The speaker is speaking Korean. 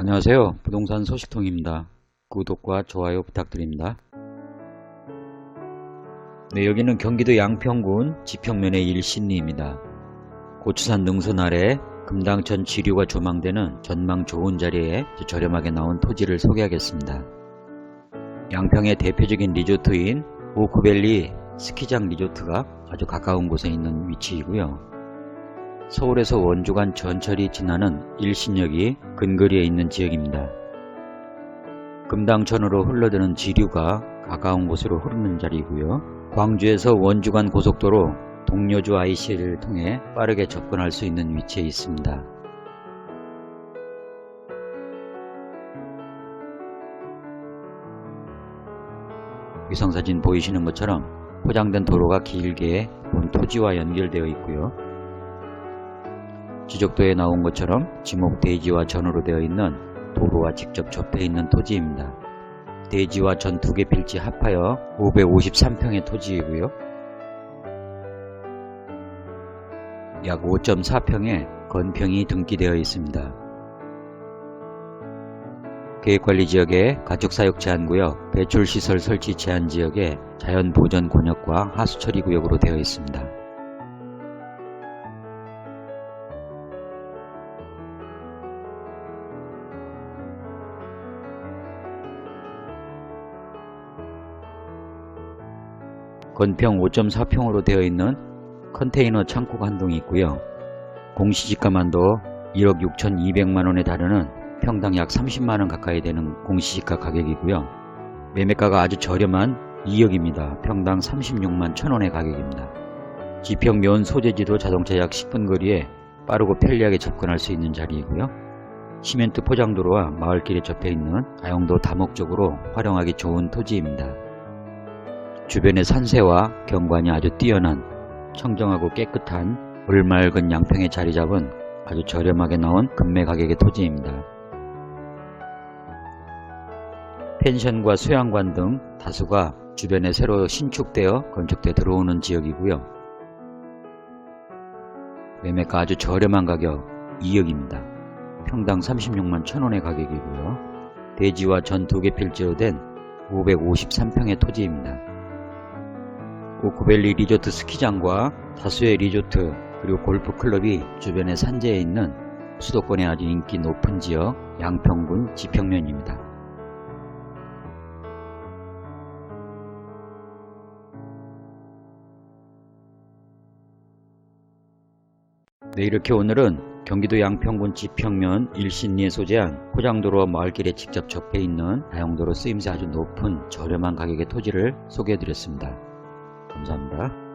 안녕하세요. 부동산 소식통입니다. 구독과 좋아요 부탁드립니다. 네, 여기는 경기도 양평군 지평면의 일신리입니다. 고추산 능선 아래 금당천 지류가 조망되는 전망 좋은 자리에 저렴하게 나온 토지를 소개하겠습니다. 양평의 대표적인 리조트인 오크밸리 스키장 리조트가 아주 가까운 곳에 있는 위치이고요. 서울에서 원주 간 전철이 지나는 일신역이 근거리에 있는 지역입니다. 금당천으로 흘러드는 지류가 가까운 곳으로 흐르는 자리이고요. 광주에서 원주 간 고속도로 동료주 IC를 통해 빠르게 접근할 수 있는 위치에 있습니다. 위성사진 보이시는 것처럼 포장된 도로가 길게 본 토지와 연결되어 있고요. 지적도에 나온 것처럼 지목 대지와 전으로 되어 있는 도로와 직접 접해 있는 토지입니다. 대지와 전 두 개 필지 합하여 553평의 토지이고요. 약 5.4평의 건평이 등기되어 있습니다. 계획관리지역에 가축사육 제한구역, 배출시설 설치 제한지역에 자연보전곤역과 하수처리구역으로 되어 있습니다. 건평 5.4평으로 되어 있는 컨테이너 창고가 한 동이 있고요. 공시지가만도 1억 6,200만원에 달하는 평당 약 30만원 가까이 되는 공시지가 가격이고요. 매매가가 아주 저렴한 2억입니다. 평당 36만 1천원의 가격입니다. 지평 면 소재지도 자동차 약 10분 거리에 빠르고 편리하게 접근할 수 있는 자리이고요. 시멘트 포장도로와 마을길에 접해 있는 가용도 다목적으로 활용하기 좋은 토지입니다. 주변의 산세와 경관이 아주 뛰어난 청정하고 깨끗한 물맑은 양평에 자리 잡은 아주 저렴하게 나온 금매 가격의 토지입니다. 펜션과 수양관 등 다수가 주변에 새로 신축되어 건축돼 들어오는 지역이고요. 매매가 아주 저렴한 가격 2억입니다. 평당 36만 1천원의 가격이고요. 대지와 전 두 개 필지로 된 553평의 토지입니다. 오크밸리 리조트 스키장과 다수의 리조트 그리고 골프클럽이 주변의 산재에 있는 수도권의 아주 인기 높은 지역 양평군 지평면입니다. 네 이렇게 오늘은 경기도 양평군 지평면 일신리에 소재한 포장도로 마을길에 직접 접해 있는 다용도로 쓰임새 아주 높은 저렴한 가격의 토지를 소개해 드렸습니다. 감사합니다.